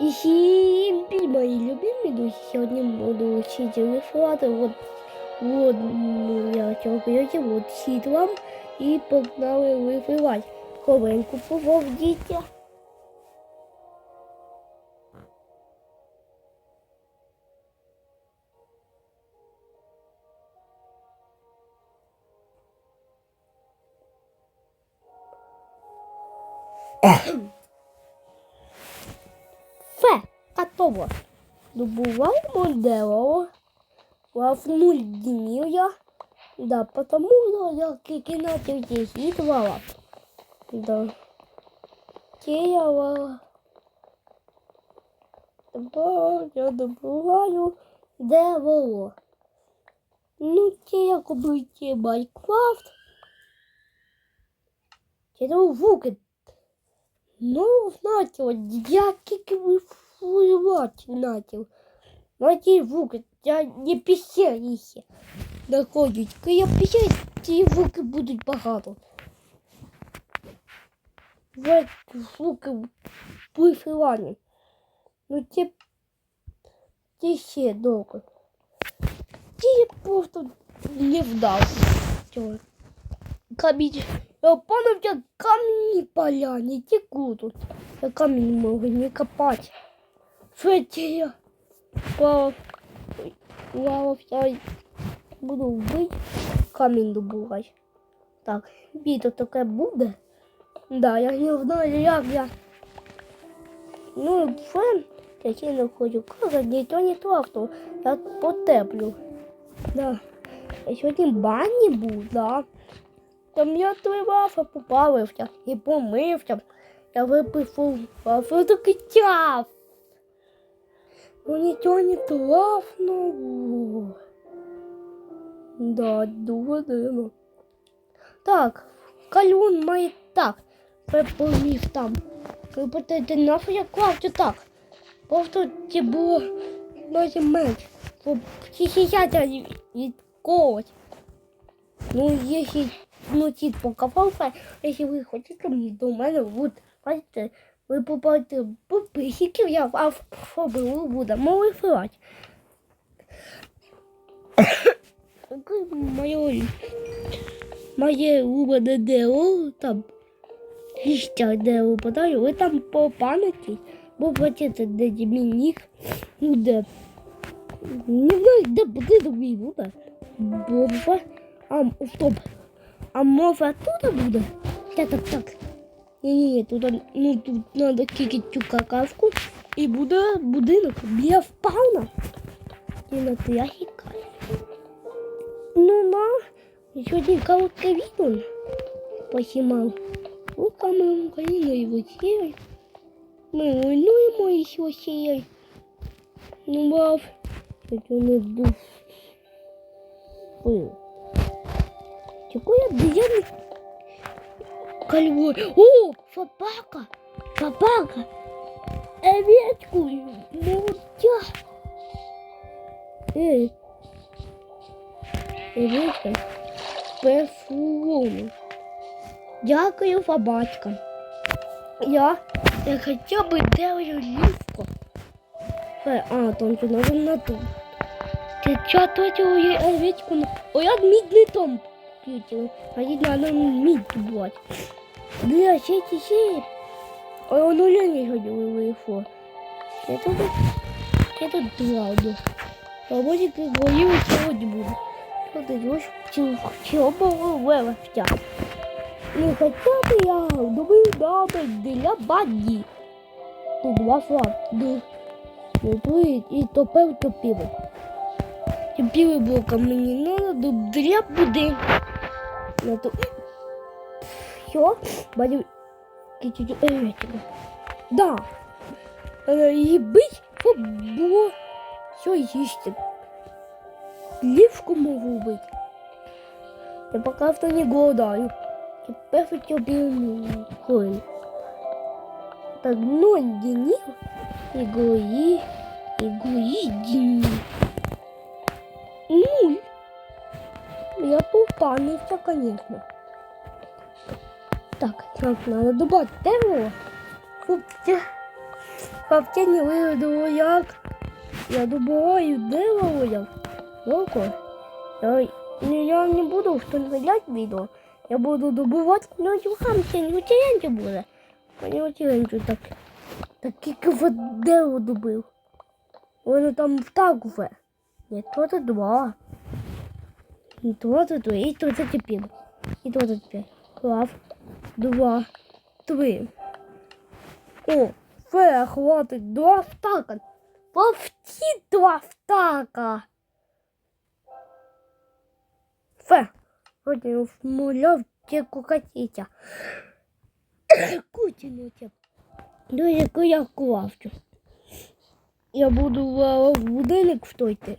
І всім мої любимі друзі, сьогодні буду вчити рисувати от, от ну, я цього прийти, от сідлам і погнали вифивати. Ховеньку поводіться. Фе, Готово. Добуваємо дерево. Лавнуль днів я. Да, потому что я кикинатив здесь и два Да. Дерево. Добавляю, я добываю дерево. Ну, те, як обійти Майнкрафт. Це звуки. Ну, знаете, я кикивать начал. Знаете, звуки, я не пісяюся. Доходять. Коли я пісяюсь, ці звуки будуть багато. Вот звуки вифивання. Ну, ті, ті ще довго. Ті просто не вдався. Цього. Камінь. Я пам'ятаю, як камінні поляні текут тут. Я камінь можу не копати. Фетія. Вау. Вау, буду вбити. Камінь добувати. Так, відео таке буде. Да, я не знаю, як я. Ну, фен, я не хочу казати, ніхто не трахнув. Я потеплю. Да. Я сьогодні в бані був, да. Там я тривався, попалився і помився. Я випив вафлю такий тяв. Ну нічого не трafнуло. Да, дуже. Так, калюн має так. Припомів там. Крепотити нафиг я клавчу так. Просто це було майже. Бо сидять від когось. Ну, якщо ну, тіт покопався, якщо ви хочете до мене, от, бачите, ви побачите пописиків, я а що було буде, можу фрати. Моє, моє улюблене дерево, там, листя дерево випадає, ви там по пам'яті, бо бачите, де мій нік, ну де, не знаю, де будинок мій буде, бо, а, стоп, а може тут буде? Так, так, так. Ні-ні, тут, ну, тут треба кикати цю какавку і буде будинок біля спауна. І на то я хікаю. Ну, на, сьогодні короткий відео посімав. Руками Україну і весіль. Ми руйнуємо і що сіяй. Ну, бав, це не дух. Пил. Чего я бьяный? Кольвой. О, собака! Собака! Овечку! Муртя! Эй! Овечка! Перфум! Дякую, собачка! Я, я хотя бы делаю лифку. Э, А, там же надо на ту. Ты чё тратил овечку на... Ой, я мидный том А їй треба мідь добувати. Бля, сіті, сіті. Ой, воно не ходили вийшло. Я тут, я тут правду. Роботики горіли сьогодні буде. Що ти ж чого вивезти? Ну, хоча б я думаю, надо для баді. Тут два факти. Ну, і топив, топив. Топили блоком мені надо для будинку. Я тут... Все, бачу кітю електрика. Да. Надо її бить, щоб було все їсти. Лівку можу бити. Я поки що не голодаю. Тепер хотів білу хвилину. Так, ноль днів і гої, поупамился, конечно. Так, так, надо добавить дерево. Те- Хавтя не виглянуло як. Я добуваю дерево як. Локо. Я, я не буду вставлять відео. Я буду добувати, ну і хамці не утіленьки буде. Мені утіленьки так. Квад дерево добив. Воно там так вже. Ні, то це два. І то це три, і то це тепер. І то це тепер. Раз, два, три. О, все, хватить, два втака. Повті два втака. Фе, вроде вмуляв тільки котиця. Кутіну тіп. До яку я клавчу. Я буду в будинок втойти.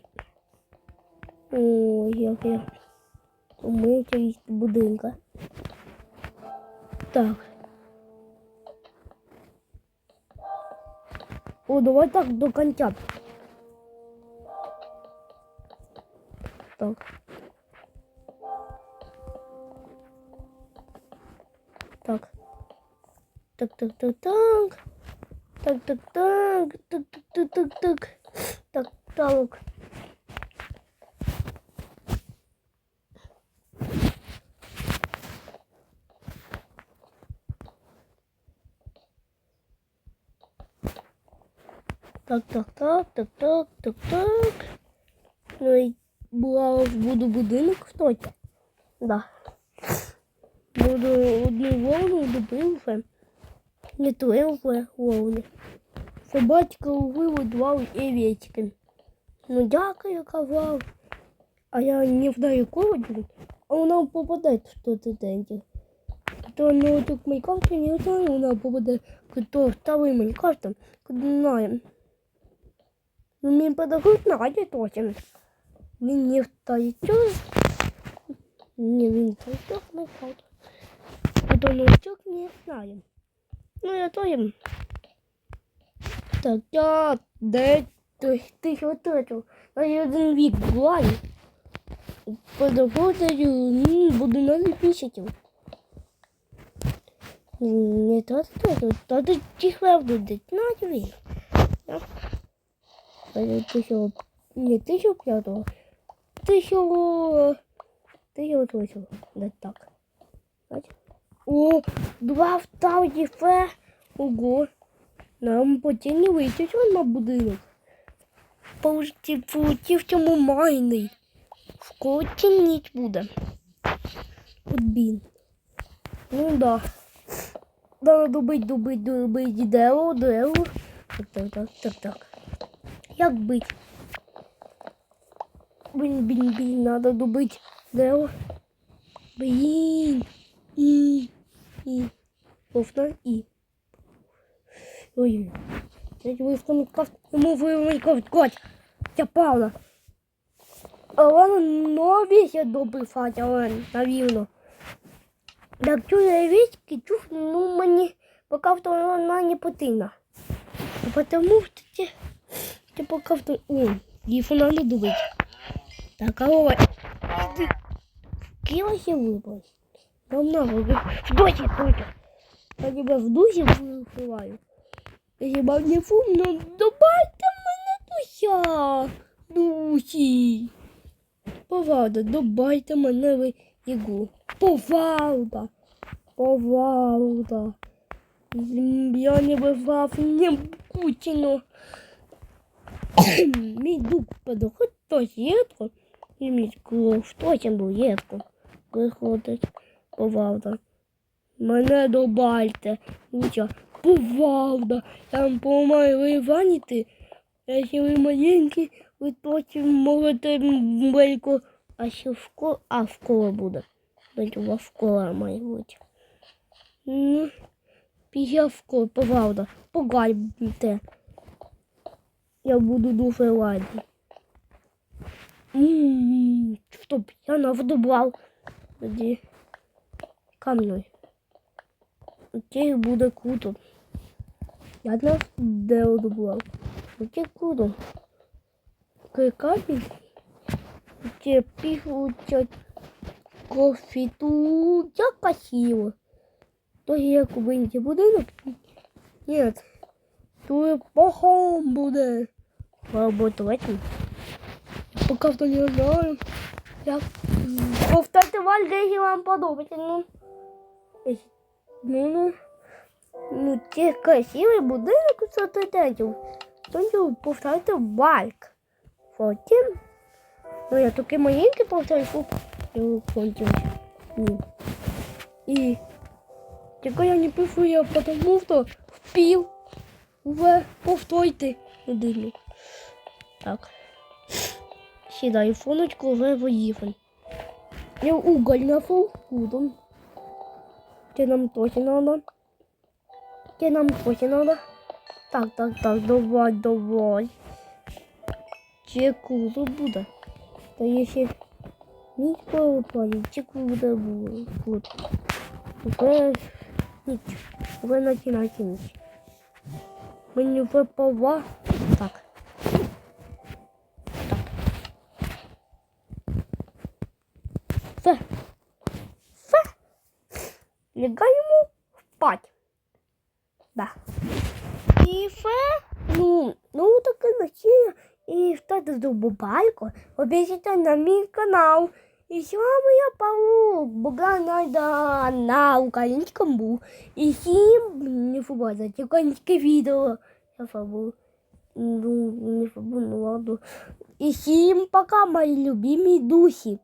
Ой, як я умиється від будинка. Так. О, давай так до конца. Так. Так. Так, так, так, так. Так, так, так. Так, так, так, так, так. Так, так. Так, так, так, так, так, так. Ну і була буду будинок хтось. Да. Буду одну волну добив. Не вже волни. Собачка виводував і овечки. Ну дякую, казав. А я не знаю кого, а вона попадає в 100 центів. То ну тут Майнкрафт не знаю, вона попаде, хто второй Майнкрафт, не знаю. Ну, мне подают Надя точно. Він не втайчок. Не, він втайчок, не втайчок. А новичок не знаю. Ну, я тоже. Так, я де ти, ти що трачу? Я один вік гуляю. Подоходаю, буду на підписчиків. Не то, то, то, то, тихо буде, на він. Тисячу, не тисячу п'ятого, тисячу, тисячу тисячу, не так. О, два втавні фе. Ого. Нам потім не вийти на будинок. Полетів, полетів цьому майний. Скоро темніть буде. От бін. Ну да. Надо добить, добить, добить дерево, дерево. Так, так, так, так, так. Як бить? Блін, блін, блін, надо добить дерево. Блін. І. І. Повтор і. Ой. Я вивка Майнкрафт. Йому вивка Майнкрафт. Коть. Я павна. А вона нові ще добивати, але навірно. Так цю вічки, чух, ну мені поки що вона не потрібна. Потому что те, те пока что... О, їх надо дубить. Так, а ой. Ты... Килохи выбрось. Намного. В досе только. Я тебя в дусе вырываю. Я тебя не фумно. Добавьте мене дуся. Дусі. Повада, добавьте мене в ігру. Повалда. Повалда. Я не бывав не Путіну. Мій дух подоход хтось єдко. І мій клов хтось був єдко. Приходить. Повалда. Мене добавте. Луча. Повалда. Там помаю ви ваніти. Якщо ви маленькі, ви точно можете велико. А ще в школу, а в школа буде. Бо школа має бути. Ну, піжавко, правда, погайте. Я буду дуже ладний. М-м-м, Стоп, я навдобрав. Тоді камною. Окей, буде круто. Я нас де одобрав. Окей, круто. Камінь. Окей, піхуть кофі тут. Як красиво. То я кубинки будинок? Нет. Твоє похом буде. Работать. Поки хто не знаю. Як повторте вальде, якщо вам подобається. Ну, ну, ну, ну, це красивий будинок у сотететів. Тоню повторте вальк. Потім. Ну, я таки маленький повторю. Я кончилось. Ні. І тільки я не пишу, я потому що впів. Уве, повторюйте будинок. Так. Сідаю фоночку, вже поїхали. Я уголь нашел. Вот он. Нам точно надо. Где нам точно надо. Так, так, так, давай, давай. Чеку буде. Та якщо нічого плані, чеку буде буде. Уже ніч. Уже починайте ніч. Мені випала. Так. Так. Все. Все. Лягаємо спать. Да. І все. Ну, ну таке ночі. І ставте зубобальку. Обіцяйте на мій канал. І з вами я Павло, Богданайда на українському. І всім не фубазать українське відео. Я фабу. Ну, не фабу, ну ладно. І всім пока, мої любимі духи.